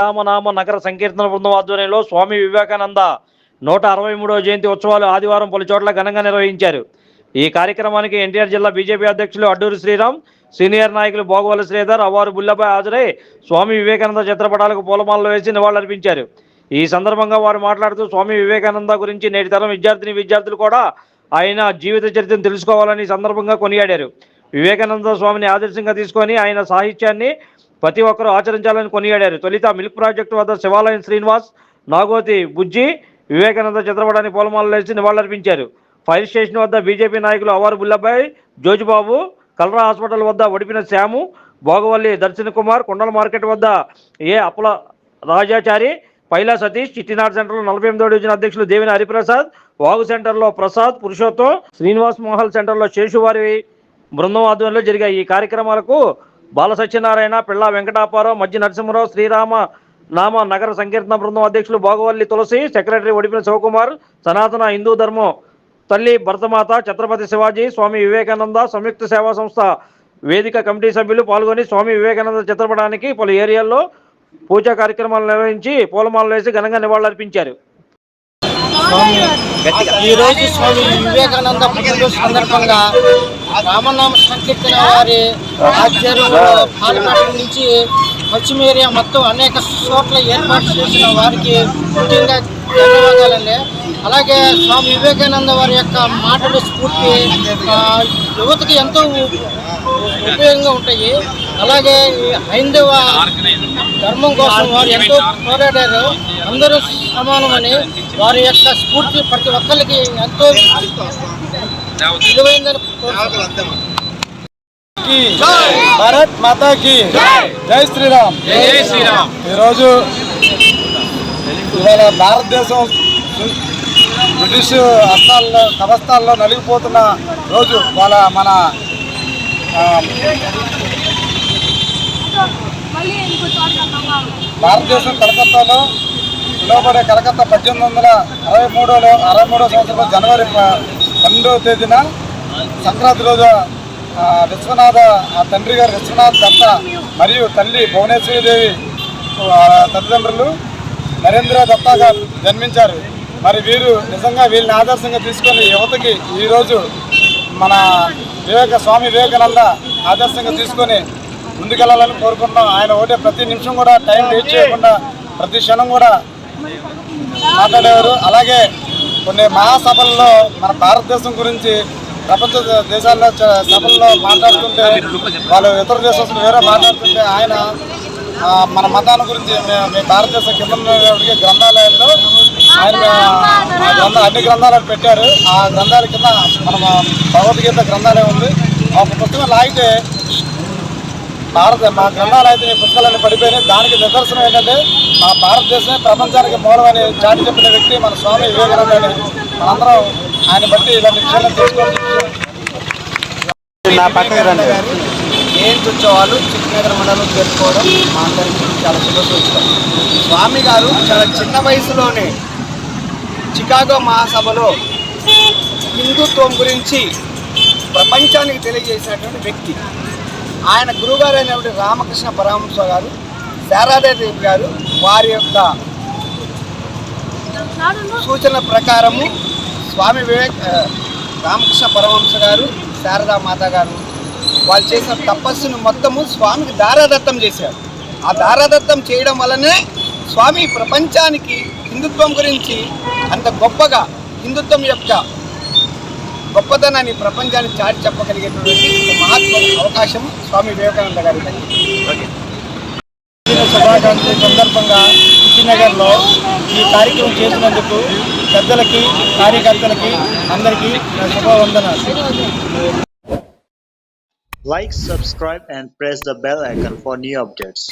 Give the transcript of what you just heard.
రామనామ నగర సంకీర్తన బృందం ఆధ్వర్యంలో స్వామి వివేకానంద నూట అరవై మూడవ జయంతి ఉత్సవాలు ఆదివారం పలు చోట్ల ఘనంగా నిర్వహించారు. ఈ కార్యక్రమానికి ఎన్టీఆర్ జిల్లా బీజేపీ అధ్యక్షులు అడ్డూరి శ్రీరామ్ సీనియర్ నాయకులు భోగవల్లి శ్రీధర్ అవ్వారు బుల్లపై హాజరై స్వామి వివేకానంద చిత్రపటాలకు పూలమాలలు వేసి నివాళులర్పించారు. ఈ సందర్భంగా వారు మాట్లాడుతూ స్వామి వివేకానంద గురించి నేటి తరం విద్యార్థిని విద్యార్థులు కూడా ఆయన జీవిత చరిత్రను తెలుసుకోవాలని సందర్భంగా కొనియాడారు. వివేకానంద స్వామిని ఆదర్శంగా తీసుకొని ఆయన సాహిత్యాన్ని ప్రతి ఒక్కరూ ఆచరించాలని కొనియాడారు. తొలిత మిల్క్ ప్రాజెక్టు వద్ద శివాలయం శ్రీనివాస్ నాగోతి బుజ్జి వివేకానంద చిత్రపటాన్ని పూలమాలలు వేసి నివాళులర్పించారు. ఫైర్ స్టేషన్ వద్ద బీజేపీ నాయకులు అవారు బుల్లబాయ్ జోజుబాబు కలరా హాస్పిటల్ వద్ద ఒడిపిన శ్యాము భోగవల్లి దర్శన్ కుమార్ కొండల మార్కెట్ వద్ద ఏ అప్పుల రాజాచారి పైలా సతీష్ చిట్టినాడు సెంటర్లో నలభై ఎనిమిదో డివిజన్ అధ్యక్షులు దేవిని హరిప్రసాద్ వాగు సెంటర్లో ప్రసాద్ పురుషోత్తం శ్రీనివాస్ మోహల్ సెంటర్లో శేషువారి బృందం ఆధ్వర్యంలో జరిగాయి. ఈ కార్యక్రమాలకు బాల సత్యనారాయణ పిళ్ళ వెంకటాపారావు మధ్య నరసింహరావు శ్రీరామ నామ నగర సంకీర్తన బృందం అధ్యక్షులు భోగవల్లి తులసి సెక్రటరీ ఒడిపిన శివకుమార్ సనాతన హిందూ ధర్మం తల్లి భరతమాత ఛత్రపతి శివాజీ స్వామి వివేకానంద సంయుక్త సేవా సంస్థ వేదిక కమిటీ సభ్యులు పాల్గొని స్వామి వివేకానంద చిత్రపటానికి పలు ఏరియాల్లో పూజా కార్యక్రమాలు నిర్వహించి పూలమాలలు వేసి ఘనంగా నివాళులర్పించారు. ఈ రోజు స్వామి వివేకానంద పుట్టినరోజు సందర్భంగా రామనామ సంకీర్తన వారి ఆధ్వర్యంలో పాలపట్నం నుంచి పశ్చిమ ఏరియా మొత్తం అనేక చోట్ల ఏర్పాటు చేసిన వారికి ముఖ్యంగా ధన్యవాదాలండి. అలాగే స్వామి వివేకానంద వారి యొక్క మాటలు స్ఫూర్తి యువతకి ఎంతో ఉపయోగంగా ఉంటాయి. అలాగే ఈ హైందవ ధర్మం కోసం వారు ఎంతో పోరాడారు. అందరూ సమానమని వారి యొక్క స్ఫూర్తి ప్రతి ఒక్కరికి ఎంతో విలువైందని. భారత్ మాతా కి జై శ్రీరామ్. జై శ్రీరామ్. ఈరోజు ఇవాళ భారతదేశం బ్రిటిష్ హస్తాల్లో కవస్తాల్లో నలిగిపోతున్న రోజు వాళ్ళ మన భారతదేశం కలకత్తాలో పిలువబడే కలకత్తా పద్దెనిమిది వందల అరవై మూడులో అరవై మూడో సంవత్సరంలో జనవరి పన్నెండవ తేదీన సంక్రాంతి రోజు విశ్వనాథ తండ్రి గారు విశ్వనాథ్ దత్త మరియు తల్లి భువనేశ్వరీదేవి తల్లిదండ్రులు నరేంద్ర దత్తాగా జన్మించారు. మరి వీరు నిజంగా వీళ్ళని ఆదర్శంగా తీసుకొని యువతకి ఈరోజు మన వివేక స్వామి వివేకానంద ఆదర్శంగా తీసుకొని ముందుకెళ్ళాలని కోరుకుంటున్నాం. ఆయన ఒకటే ప్రతి నిమిషం కూడా టైం వేస్ట్ చేయకుండా ప్రతి క్షణం కూడా మాట్లాడేవారు. అలాగే కొన్ని మహాసభల్లో మన భారతదేశం గురించి ప్రపంచ దేశాల్లో చ- సభల్లో మాట్లాడుతుంటే వాళ్ళు ఇతర దేశస్తులు వేరే మాట్లాడుతుంటే ఆయన మన మతాన్ని గురించి మీ భారతదేశం కింద గ్రంథాలయంలో ఆయన గ్రంథ అన్ని గ్రంథాలను పెట్టారు. ఆ గ్రంథాల కింద మన భగవద్గీత గ్రంథాలయం ఉంది. ఒక పుస్తకం లాగితే భారత మా గ్రంథాలు అయితే ఈ పుస్తకాలన్నీ పడిపోయినాయి. దానికి నిదర్శనం ఏంటంటే మా భారతదేశమే ప్రపంచానికి మూలమని చాటి చెప్పిన వ్యక్తి మన స్వామి వివేకానంద అని. మనందరం ఆయన బట్టి ఇలాంటి విషయాలను తెలుసుకోవాలి నా పక్కకి రండి జయంతి ఉత్సవాలు చిక్కనగర మండలం జరుపుకోవడం మా అందరికీ చాలా శుభసూచకం. స్వామి గారు చాలా చిన్న వయసులోనే చికాగో మహాసభలో హిందుత్వం గురించి ప్రపంచానికి తెలియజేసినటువంటి వ్యక్తి. ఆయన గురుగారు అయినటువంటి రామకృష్ణ పరమహంస గారు శారాదేవి గారు వారి యొక్క సూచన ప్రకారము స్వామి వివేక్ రామకృష్ణ పరమహంస గారు శారదా మాత గారు వాళ్ళు చేసిన తపస్సును మొత్తము స్వామికి దారాదత్తం చేశారు. ఆ దారాదత్తం చేయడం వల్లనే స్వామి ప్రపంచానికి హిందుత్వం గురించి అంత గొప్పగా హిందుత్వం యొక్క గొప్పతనాన్ని ప్రపంచానికి చాటి చెప్పగలిగేటువంటి మహాత్మ అవకాశం స్వామి వివేకానంద గారికి శుభాకాంక్షల. సందర్భంగా నగర్లో ఈ కార్యక్రమం చేసినందుకు పెద్దలకి కార్యకర్తలకి అందరికీ నా శుభవందనాలు. Like, subscribe, and press the bell icon for new updates.